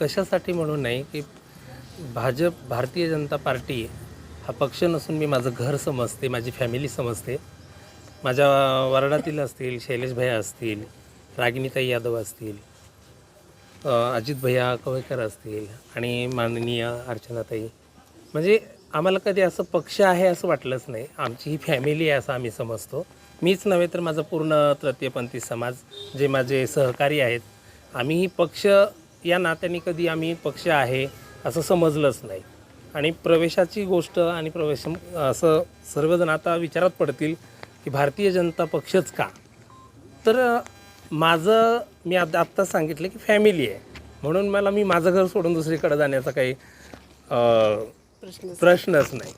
कशासाठी म्हणून नाही की भाजप भारतीय जनता पार्टी हा पक्ष नसून मी माझं घर समजते माझी फॅमिली समजते. माझ्या वार्डातील असतील शैलेश भैया असतील रागिनीताई यादव असतील अजित भैया कवळकर असतील आणि माननीय अर्चनाताई. म्हणजे आम्हाला कधी असं पक्ष आहे असं वाटलंच नाही. आमची ही फॅमिली आहे असं आम्ही समजतो. मीच नव्हे तर माझं पूर्ण तृतीयपंथी समाज जे माझे सहकारी आहेत आम्ही ही पक्ष या नात्याने कधी आम्ही पक्ष आहे असं समजलंच नाही. आणि प्रवेशाची गोष्ट आणि प्रवेश असं सर्वजण आता विचारात पडतील की भारतीय जनता पक्षच का? तर माझं मी आता आत्ताच सांगितलं की फॅमिली आहे. म्हणून मला मी माझं घर सोडून दुसरीकडे जाण्याचा काही अ, प्रश्नच नाही.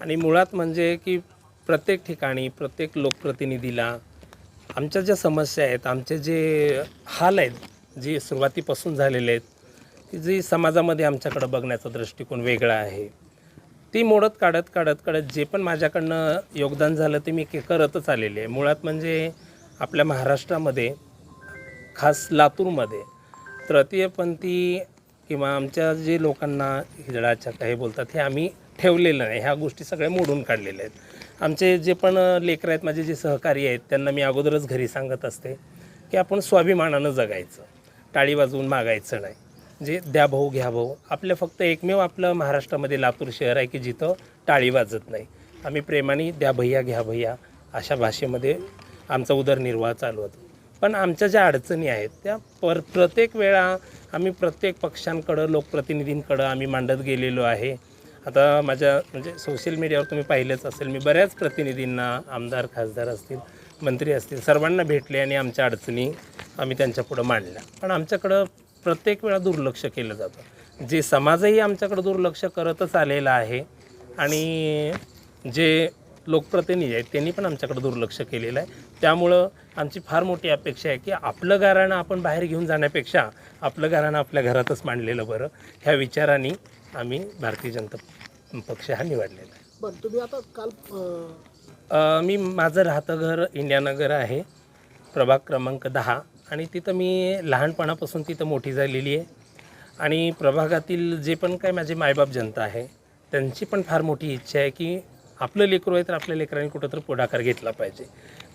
आणि मुळात म्हणजे की प्रत्येक ठिकाणी प्रत्येक लोकप्रतिनिधीला आमच्या ज्या समस्या आहेत आमचे जे हाल आहेत जे सुरुवातीपासून झालेले आहेत की जी समाजामध्ये आमच्याकडं बघण्याचा दृष्टिकोन वेगळा आहे ती मोडत काढत काढत काढत जे पण माझ्याकडनं योगदान झालं ते मी के- करतच आलेले आहे. मुळात म्हणजे आपल्या महाराष्ट्रामध्ये खास लातूरमध्ये. तृतीयपंथी किंवा आमच्या जे लोकांना हिजडाच्या काही बोलतात हे आम्ही ठेवलेलं नाही. ह्या गोष्टी सगळ्या मोडून काढलेल्या आहेत. आमचे जे पण लेकरं आहेत माझे जे सहकारी आहेत त्यांना मी अगोदरच घरी सांगत असते की आपण स्वाभिमानानं जगायचं. टाळी वाजवून मागायचं नाही. जे द्या भाऊ घ्या भाऊ. आपलं फक्त एकमेव आपलं महाराष्ट्रामध्ये लातूर शहर आहे की जिथं टाळी वाजत नाही. आम्ही प्रेमाने द्या भैया घ्या भैया अशा भाषेमध्ये आमचा उदरनिर्वाह चालू होतो. पण आमच्या ज्या अडचणी आहेत त्या पर प्रत्येक वेळा आम्ही प्रत्येक पक्षांकडं लोकप्रतिनिधींकडं आम्ही मांडत गेलेलो आहे. आता माझ्या म्हणजे सोशल मीडियावर तुम्ही पाहिलंच असेल मी बऱ्याच प्रतिनिधींना आमदार खासदार असतील मंत्री असतील सर्वांना भेटले आणि आमच्या अडचणी आम्ही त्यांच्यापुढं मांडल्या. पण आमच्याकडं प्रत्येक वेळा दुर्लक्ष केलं जातं. जे समाजही आमच्याकडं दुर्लक्ष करतच आलेला आहे आणि जे लोकप्रतिनिधी आहेत त्यांनी पण आमच्याकडे दुर्लक्ष केलेलं आहे. त्यामुळं आमची फार मोठी अपेक्षा आहे की आपलं गाराणं आपण बाहेर घेऊन जाण्यापेक्षा आपलं गाराणं आपल्या घरातच मांडलेलं बरं. ह्या विचाराने आम्ही भारतीय जनता पक्ष हा निवडलेला आहे. बरं तुम्ही आता काल अं, मी माझं राहतं घर इंडियानगर आहे. प्रभाग क्रमांक दहा. आणि तिथं मी लहानपणापासून तिथं मोठी झालेली आहे. आणि प्रभागातील जे पण काय माझे मायबाप जनता आहे त्यांची पण फार मोठी इच्छा आहे की आपलं लेकरू आहे तर आपल्या लेकरांनी कुठंतरी पुढाकार घेतला पाहिजे.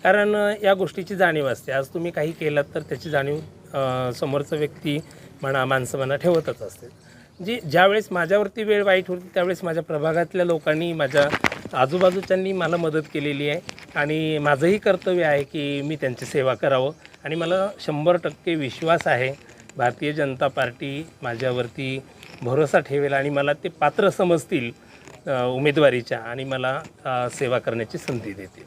कारण या गोष्टीची जाणीव असते. आज तुम्ही काही केलं तर त्याची जाणीव समोरचं व्यक्ती म्हणा माणसं म्हणा ठेवतच असते. जी ज्यावेळेस माझ्यावरती वेळ वाईट होती त्यावेळेस माझ्या प्रभागातल्या लोकांनी माझ्या आजूबाजूच्यांनी मला मदत केलेली आहे. आणि माझंही कर्तव्य आहे की मी त्यांची सेवा करावं. आणि मला शंभर टक्के विश्वास आहे भारतीय जनता पार्टी माझ्यावरती भरोसा ठेवेल आणि मला ते पात्र समजतील उमेदवारीच्या आणि मला सेवा करण्याची संधी देतील.